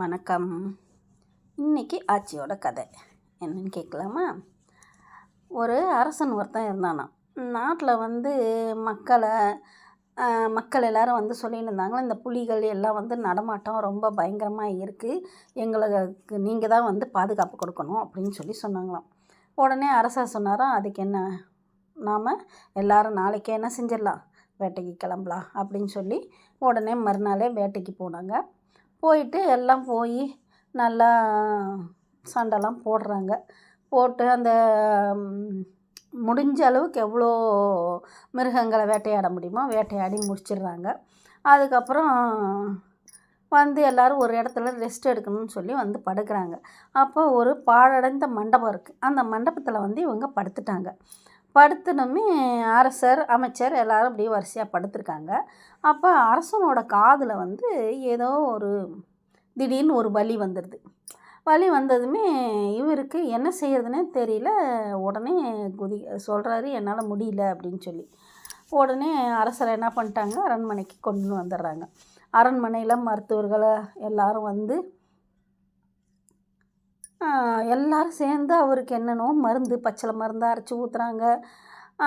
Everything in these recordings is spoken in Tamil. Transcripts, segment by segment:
வணக்கம். இன்றைக்கி ஆட்சியோட கதை. என்னன்னு கேட்கலாமா? ஒரு அரசன் ஒருத்தன் இருந்தானாம். நாட்டில் வந்து மக்களை மக்கள் எல்லாரும் வந்து சொல்லிட்டு இருந்தாங்களா இந்த புலிகள் எல்லாம் வந்து நடமாட்டம் ரொம்ப பயங்கரமாக இருக்குது எங்களுக்கு நீங்கள் தான் வந்து பாதுகாப்பு கொடுக்கணும் அப்படின்னு சொல்லி சொன்னாங்களாம். உடனே அரசர் சொன்னாராம் அதுக்கு என்ன? நாம் எல்லாரும் நாளைக்கே என்ன செஞ்சிடலாம்? வேட்டைக்கு கிளம்பலாம் அப்படின்னு சொல்லி உடனே மறுநாளே வேட்டைக்கு போனாங்க. போயிட்டு எல்லாம் போய் நல்லா சண்டைலாம் போடுறாங்க. போட்டு அந்த முடிஞ்ச அளவுக்கு எவ்வளோ மிருகங்களை வேட்டையாட முடியுமோ வேட்டையாடி முடிச்சிடுறாங்க. அதுக்கப்புறம் வந்து எல்லோரும் ஒரு இடத்துல ரெஸ்ட் எடுக்கணும்னு சொல்லி வந்து படுக்கிறாங்க. அப்போ ஒரு பாழடைந்த மண்டபம் இருக்குது அந்த மண்டபத்தில் வந்து இவங்க படுத்துட்டாங்க. படுத்தினுமே அரசர் அமைச்சர் எல்லாரும் அப்படியே வரிசையாக படுத்திருக்காங்க. அப்போ அரசனோட காதில் வந்து ஏதோ ஒரு திடீர்னு ஒரு வலி வந்துடுது வலி வந்ததுமே இவருக்கு என்ன செய்யறதுனே தெரியல. உடனே குதி சொல்கிறாரு என்னால் முடியல அப்படின்னு சொல்லி. உடனே அரசர் என்ன பண்ணிட்டாங்க? அரண்மனைக்கு கொண்டு வந்துடுறாங்க. அரண்மனையில் மருத்துவர்களை எல்லாரும் வந்து எல்லாரும் சேர்ந்து அவருக்கு என்னென்னோ மருந்து பச்சளை மருந்து அரைச்சி ஊற்றுறாங்க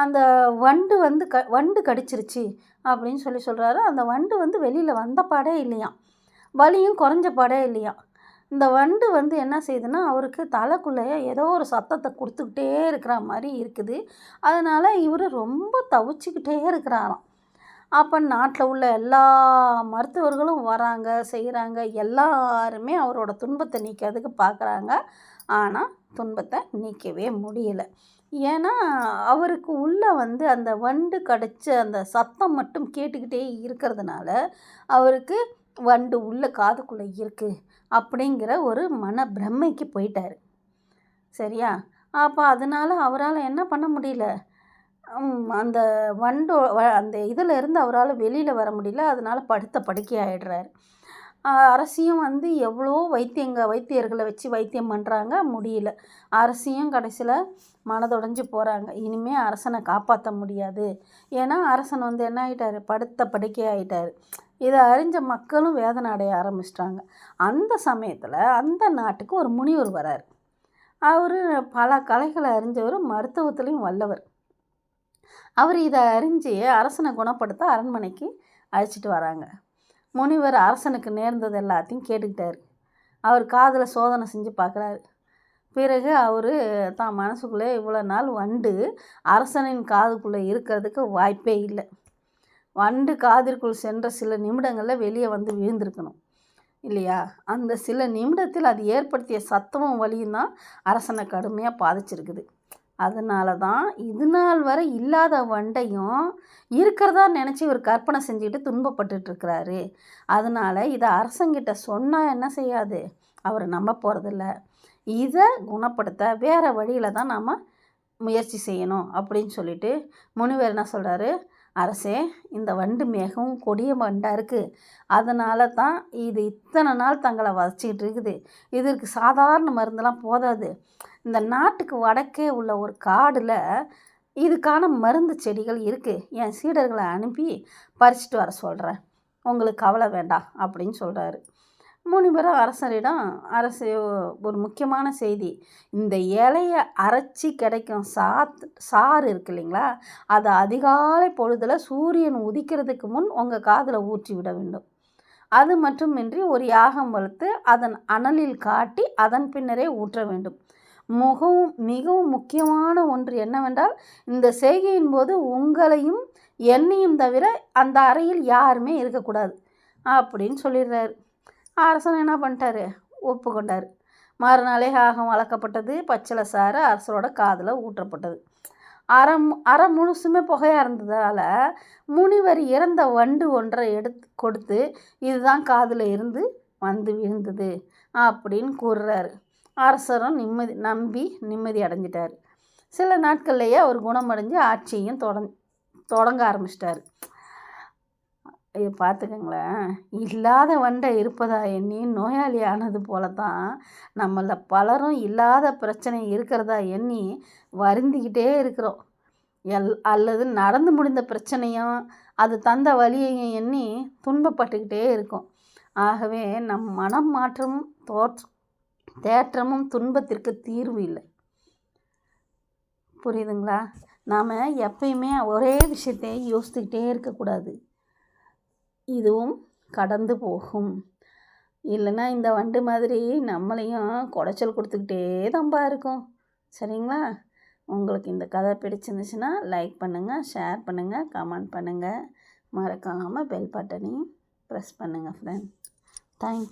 அந்த வண்டு வந்து க வண்டு கடிச்சிருச்சு அப்படின்னு சொல்லி சொல்கிறாரு அந்த வண்டு வந்து வெளியில் வந்த பாடே இல்லையாம். வலியும் குறைஞ்ச பாடே இல்லையாம். இந்த வண்டு வந்து என்ன செய்யுதுன்னா அவருக்கு தலைக்குள்ளேயே ஏதோ ஒரு சத்தத்தை கொடுத்துக்கிட்டே இருக்கிற மாதிரி இருக்குது. அதனால் இவர் ரொம்ப தவிச்சிக்கிட்டே இருக்கிறாராம். அப்போ நாட்டில் உள்ள எல்லா மருத்துவர்களும் வராங்க செய்கிறாங்க எல்லாருமே அவரோட துன்பத்தை நீக்கிறதுக்கு பார்க்குறாங்க ஆனால் துன்பத்தை நீக்கவே முடியலை. ஏன்னா அவருக்கு உள்ளே வந்து அந்த வண்டு கடிச்ச அந்த சத்தம் மட்டும் கேட்டுக்கிட்டே இருக்கிறதுனால அவருக்கு வண்டு உள்ள காதுக்குள்ளே இருக்குது அப்படிங்கிற ஒரு மன பிரமைக்கு போயிட்டார். சரியா? அப்போ அதனால் அவரால் என்ன பண்ண முடியல? அந்த வண்டோ வ- அந்த இதில் இருந்து அவரால் வெளியில் வர முடியல. அதனால் படுத்த படுக்கை ஆகிடுறாரு அரசியும் வந்து எவ்வளோ வைத்தியங்க வைத்தியர்களை வச்சு வைத்தியம் பண்ணுறாங்க முடியல. அரசியும் கடைசியில் மனதுடைஞ்சு போகிறாங்க இனிமேல் அரசனை காப்பாற்ற முடியாது. ஏன்னா அரசன் வந்து என்ன ஆகிட்டார் படுத்த படுக்கை ஆகிட்டார் இதை அறிஞ்ச மக்களும் வேதனை அடைய ஆரம்பிச்சிட்டாங்க. அந்த சமயத்தில் அந்த நாட்டுக்கு ஒரு முனிவர் வரார். அவர் பல கலைகளை அறிஞ்சவர் மருத்துவத்துலேயும் வல்லவர். அவர் இதை அறிஞ்சு அரசனை குணப்படுத்த அரண்மனைக்கு அழைச்சிட்டு வராங்க. முனிவர் அரசனுக்கு நேர்ந்தது எல்லாத்தையும் கேட்டுக்கிட்டார். அவர் காதில் சோதனை செஞ்சு பார்க்குறாரு. பிறகு அவர் தான் மனசுக்குள்ளே இவ்வளோ நாள் வண்டு அரசனின் காதுக்குள்ளே இருக்கிறதுக்கு வாய்ப்பே இல்லை. வண்டு காதிற்குள் சென்ற சில நிமிடங்களில் வெளியே வந்து விழுந்திருக்கணும். இல்லையா? அந்த சில நிமிடத்தில் அது ஏற்படுத்திய சத்தமும் வலியும் தான் அரசனை கடுமையாக பாதிச்சிருக்குது. அதனால தான் இது நாள் வரை இல்லாத வண்டையும் இருக்கிறதா நினச்சி இவர் கற்பனை செஞ்சுக்கிட்டு துன்பப்பட்டுட்ருக்கிறாரு அதனால் இதை அரசங்கிட்ட சொன்னால் என்ன செய்யாது? அவர் நம்ப போகிறதில்ல இதை குணப்படுத்த வேறு வழியில் தான் நாம் முயற்சி செய்யணும் அப்படின்னு சொல்லிட்டு முனிவர் என்ன சொல்கிறாரு அரசே இந்த வண்டு மிகவும் கொடிய வண்டாக இருக்குது அதனால தான் இது இத்தனை நாள் தங்களை வதச்சிக்கிட்டு இருக்குது. இதற்கு சாதாரண மருந்தெல்லாம் போதாது. இந்த நாட்டுக்கு வடக்கே உள்ள ஒரு காடில் இதுக்கான மருந்து செடிகள் இருக்குது என் சீடர்களை அனுப்பி பறிச்சிட்டு வர சொல்கிறேன் உங்களுக்கு கவலை வேண்டாம் அப்படின்னு சொல்கிறாரு முனிபரம் அரசரிடம் அரசு ஒரு முக்கியமான செய்தி. இந்த இலையை அரைச்சி கிடைக்கும் சாத் சாறு இருக்கு இல்லைங்களா? அதை அதிகாலை பொழுதில் சூரியன் உதிக்கிறதுக்கு முன் உங்கள் காதில் ஊற்றி விட வேண்டும். அது மட்டுமின்றி ஒரு யாகம் வளர்த்து அதன் அனலில் காட்டி அதன் பின்னரே ஊற்ற வேண்டும். மிகவும் மிகவும் முக்கியமான ஒன்று என்னவென்றால் இந்த செய்கையின் போது உங்களையும் என்னையும் தவிர அந்த அறையில் யாருமே இருக்கக்கூடாது அப்படின்னு சொல்லிடுறாரு. அரசன் என்ன பண்ணிட்டாரு? ஒப்புக்கொண்டார். மறுநாளே ஆகம் வளர்க்கப்பட்டது. பச்சில சாறு அரசரோட காதில் ஊற்றப்பட்டது. அரை அறம் அரை முழுசுமே புகையாக இருந்ததால் முனிவர் இறந்த வண்டு ஒன்றை எடுத்து கொடுத்து இதுதான் காதில் இருந்து வந்து விழுந்தது அப்படின்னு கூறுறாரு. அரசரும் நிம்மதி நம்பி நிம்மதி அடைஞ்சிட்டார். சில நாட்கள்லேயே அவர் குணமடைஞ்சு ஆட்சியும் தொடங் தொடங்க ஆரம்பிச்சிட்டாரு. இது பார்த்துக்கங்களேன். இல்லாத வண்டை இருப்பதா எண்ணி நோயாளி ஆனது போல தான் நம்மள பலரும் இல்லாத பிரச்சனை இருக்கிறதா எண்ணி வருந்திக்கிட்டே இருக்கிறோம். எல் அல்லது நடந்து முடிந்த பிரச்சனையும் அது தந்த வழியையும் எண்ணி துன்பப்பட்டுக்கிட்டே இருக்கும். ஆகவே நம் மனம் மாற்றம் தோற்ற தேற்றமும் துன்பத்திற்கு தீர்வு இல்லை. புரியுதுங்களா? நாம் எப்பயுமே ஒரே விஷயத்தை யோசித்துக்கிட்டே இருக்கக்கூடாது. இதுவும் கடந்து போகும். இல்லைன்னா இந்த வண்டு மாதிரி நம்மளையும் குடைச்சல் கொடுத்துக்கிட்டே தான்ப்பா இருக்கும். சரிங்களா? உங்களுக்கு இந்த கதை பிடிச்சிருந்துச்சுன்னா லைக் பண்ணுங்கள் ஷேர் பண்ணுங்கள் கமெண்ட் பண்ணுங்கள் மறக்காமல் பெல் பட்டனையும் ப்ரெஸ் பண்ணுங்கள் ஃப்ரெண்ட் தேங்க்யூ